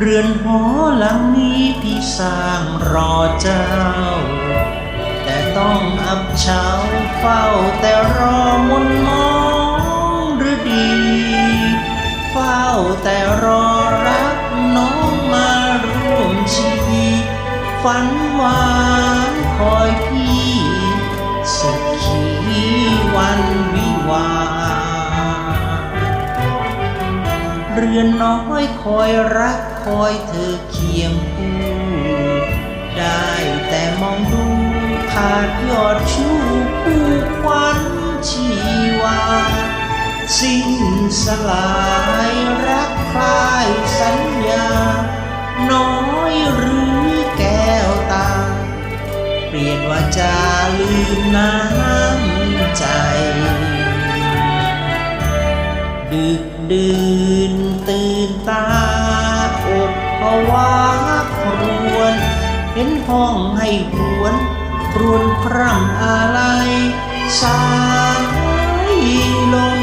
เรือนหอหลังนี้พี่สร้างรอเจ้า แต่ต้องอับเฉาเฝ้าแต่รอมนมองหรือดี เฝ้าแต่รอรักน้องมาร่วมชีวิตฝันหวานคอยพี่ สุขีวันวิวา รือนน้อยคอยรักคอยเธอเคียงคู่ได้แต่มองดูขาดยอดชูผู้ควันชีวา สิ้นสลายรักคลายสัญญา น้อยหรือแก้วตา เปลี่ยนว่าจาลืมน้ำใจ ดึกดื่น ตาอกภาวะครวน เห็นห้องให้หวนรวนพร่ำอะไรสายลม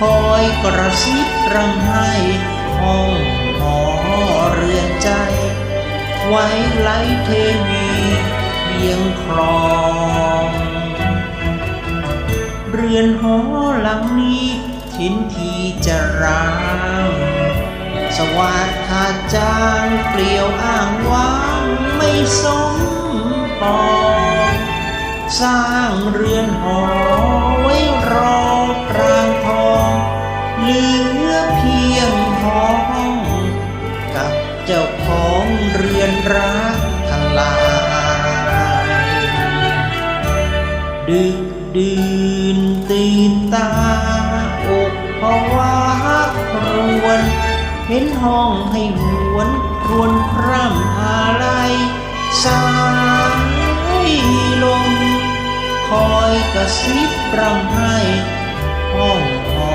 คอยกระซิบรำให้ห้องหอเรือนใจ ไว้ไลเทวีเพียงครองเรือนหอหลังนี้ทินทีจะร้าง วัสดขาดจางเปลี่ยวอ้างว้างไม่สมปองสร้างเรือนหอไว้รอกลางทองเหลือเพียงหอห้องกับเจ้าของเรือนรักทลายดึกดื่นตื่นตาอกภาวะครวน เห็นห้องให้หวนรวนพร่ำอะไรสายลม คอยกระซิบรำให้ห้องหอ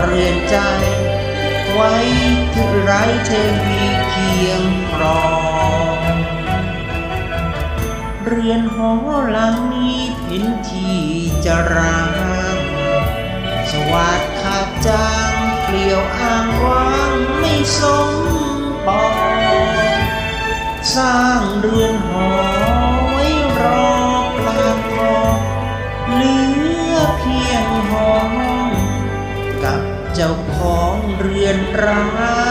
เรือนใจ ไว้ที่ไรเทวีเคียงครอง เรือนหอหลังนี้เพ็นที่จะร้างสวัสดิ์ขาดจาง เปลี่ยวอ้างว้างไม่สมปองสร้างเรือนหอไว้รอกลางคลองเหลือเพียงหอห้อง กับเจ้าของเรือนร้าง